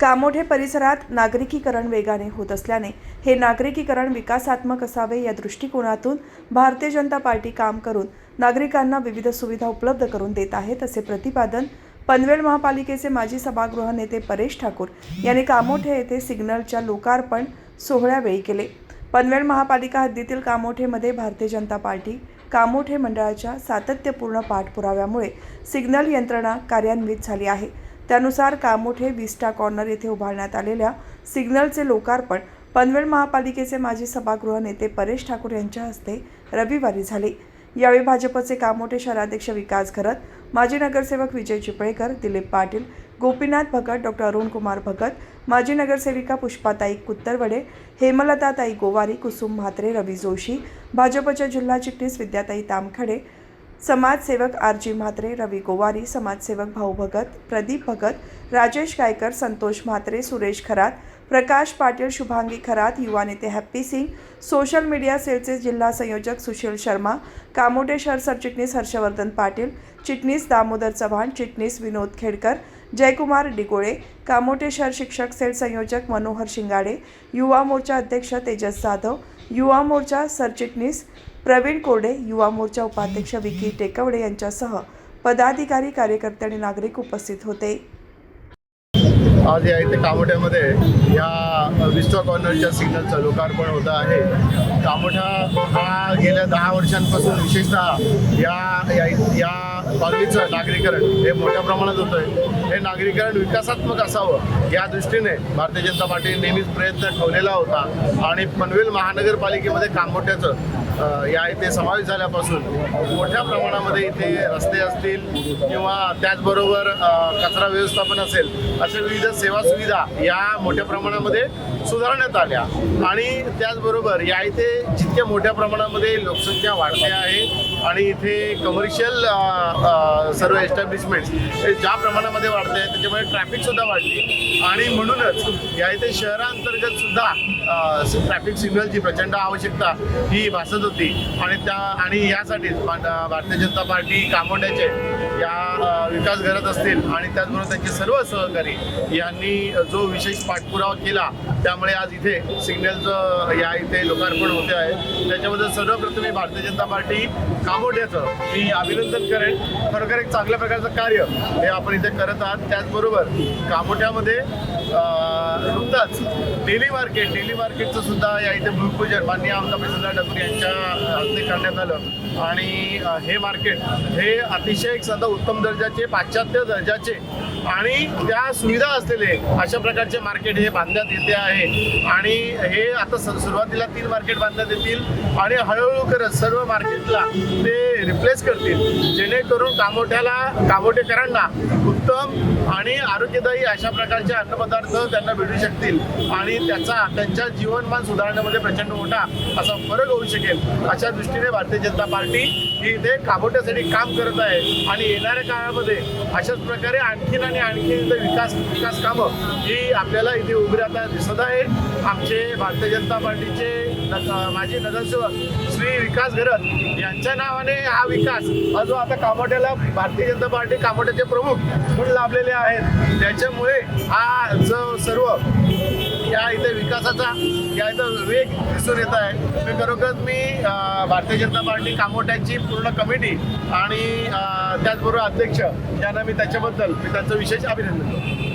कामोठे परिसरात नागरिकीकरण वेगाने होत असल्याने हे नागरिकीकरण विकासात्मक असावे या दृष्टिकोनातून भारतीय जनता पार्टी काम करून नागरिकांना विविध सुविधा उपलब्ध करून देत आहे असे प्रतिपादन पनवेल महापालिकेचे माजी सभागृह नेते परेश ठाकूर यांनी कामोठे येथे सिग्नलच्या लोकार्पण सोहळ्यावेळी केले. पनवेल महापालिका हद्दीतील कामोठेमध्ये भारतीय जनता पार्टी कामोठे मंडळाच्या सातत्यपूर्ण पाठपुराव्यामुळे सिग्नल यंत्रणा कार्यान्वित झाली आहे. त्यानुसार कामोठे विस्टा कॉर्नर येथे उभारण्यात आलेल्या सिग्नलचे लोकार्पण पनवेल महापालिकेचे माजी सभागृह नेते परेश ठाकूर यांच्या हस्ते रविवारी झाले. यावेळी भाजपचे कामोठे शहराध्यक्ष विकास घरत माजी नगरसेवक विजय चिपळेकर दिलीप पाटील गोपीनाथ भगत डॉक्टर अरुणकुमार भगत माजी नगरसेविका पुष्पाताई कुत्तरवडे हेमलताताई गोवारी कुसुम म्हात्रे रवी जोशी भाजपच्या जिल्हा चिटणीस विद्याताई तामखडे समाजसेवक आर जी म्हात्रे रवी गोवारी समाजसेवक भाऊ भगत प्रदीप भगत राजेश गायकर संतोष म्हात्रे सुरेश खरात प्रकाश पाटील शुभांगी खरात युवा नेते हॅप्पी सिंग सोशल मीडिया सेलचे जिल्हा संयोजक सुशील शर्मा कामोटे शहर सरचिटणीस हर्षवर्धन पाटील चिटणीस दामोदर चव्हाण चिटणीस विनोद खेडकर जयकुमार डिगोळे कामोटे शहर शिक्षक सेल संयोजक मनोहर शिंगाडे युवा मोर्चा अध्यक्ष तेजस जाधव युवा मोर्चा सरचिटणीस प्रवीण कोरडे युवा मोर्चा उपाध्यक्ष विकी टेकवडे यांच्यासह पदाधिकारी कार्यकर्ते आणि नागरिक उपस्थित होते. आज या इथे कामोठ्यामध्ये या विस्टा कॉर्नरच्या सिग्नलचं लोकार्पण होतं आहे. कामोठा हा गेल्या दहा वर्षांपासून विशेषतः या या या कॉलनीचं नागरीकरण हे मोठ्या प्रमाणात होतं आहे हे नागरीकरण विकासात्मक असावं या दृष्टीने भारतीय जनता पार्टीने नेहमीच प्रयत्न ठेवलेला होता. आणि पनवेल महानगरपालिकेमध्ये कामोठ्याचं या इथे समावेश झाल्यापासून मोठ्या प्रमाणामध्ये इथे रस्ते असतील किंवा त्याचबरोबर कचरा व्यवस्थापन असेल अशा विविध सेवा सुविधा या मोठ्या प्रमाणामध्ये सुधारण्यात आल्या. आणि त्याचबरोबर या इथे जितक्या मोठ्या प्रमाणामध्ये लोकसंख्या वाढते आहे आणि इथे कमर्शियल सर्व एस्टॅब्लिशमेंट्स हे ज्या प्रमाणामध्ये वाढते आहे त्याच्यामुळे ट्रॅफिकसुद्धा वाढली आणि म्हणूनच या इथे शहरांतर्गत सुद्धा ट्रॅफिक सिग्नलची प्रचंड आवश्यकता ही भासत होती. आणि त्या आणि यासाठीच भारतीय जनता पार्टी कामोड्याचे या विकास घडत असतील आणि त्याचबरोबर त्यांचे सर्व सहकारी यांनी जो विशेष पाठपुरावा केला त्यामुळे आज इथे सिग्नलचं या इथे लोकार्पण होते आहे. त्याच्याबद्दल सर्वप्रथम मी भारतीय जनता पार्टी कामोड्याचं मी अभिनंदन करेन. खरोखर एक चांगल्या प्रकारचं कार्य हे आपण इथे करत आहात. त्याचबरोबर कामोठ्यामध्ये नुकताच डेली मार्केट डेली मार्केटचं सुद्धा या इथे भूमिपूजन माननीय आमदार प्रसन्न ठाकूर यांच्या हस्ते करण्यात आलं. आणि हे मार्केट हे अतिशय एक सध्या उत्तम दर्जाचे पाश्चात्य दर्जाचे आणि त्या सुविधा असलेले अशा प्रकारचे मार्केट हे बांधण्यात येते आहे. आणि हे आता स- सुरुवातीला तीन मार्केट बांधण्यात येतील आणि हळूहळू करत सर्व मार्केटला ते रिप्लेस करतील. जेणेकरून कामोठ्याला कामोठेकरांना उत्तम आणि आरोग्यदायी अशा प्रकारचे अन्नपदार्थ त्यांना भेटू शकतील. आणि त्याचा त्यांच्या जीवनमान सुधारण्यामध्ये प्रचंड मोठा असा फरक होऊ शकेल. अशा दृष्टीने भारतीय जनता पार्टी ही इथे कामोठ्यासाठी काम करत आहे. आणि येणाऱ्या काळामध्ये अशाच प्रकारे आणखीन आणि आणखी विकास विकास कामं ही आपल्याला इथे उभी राहता दिसत आहे आमचे भारतीय जनता पार्टीचे नग- माजी नगरसेवक श्री विकास घरत यांच्या नावाने हा विकास हा जो आता कामोट्याला भारतीय जनता पार्टी कामोट्याचे प्रमुख म्हणून लाभलेले आहेत. त्याच्यामुळे हा जो सर्व या इथे विकासाचा या इथं वेग दिसून येत आहे. मी खरोखर मी भारतीय जनता पार्टी कामोट्याची पूर्ण कमिटी आणि त्याचबरोबर अध्यक्ष यांना मी त्याच्याबद्दल मी त्यांचं विशेष अभिनंदन करतो.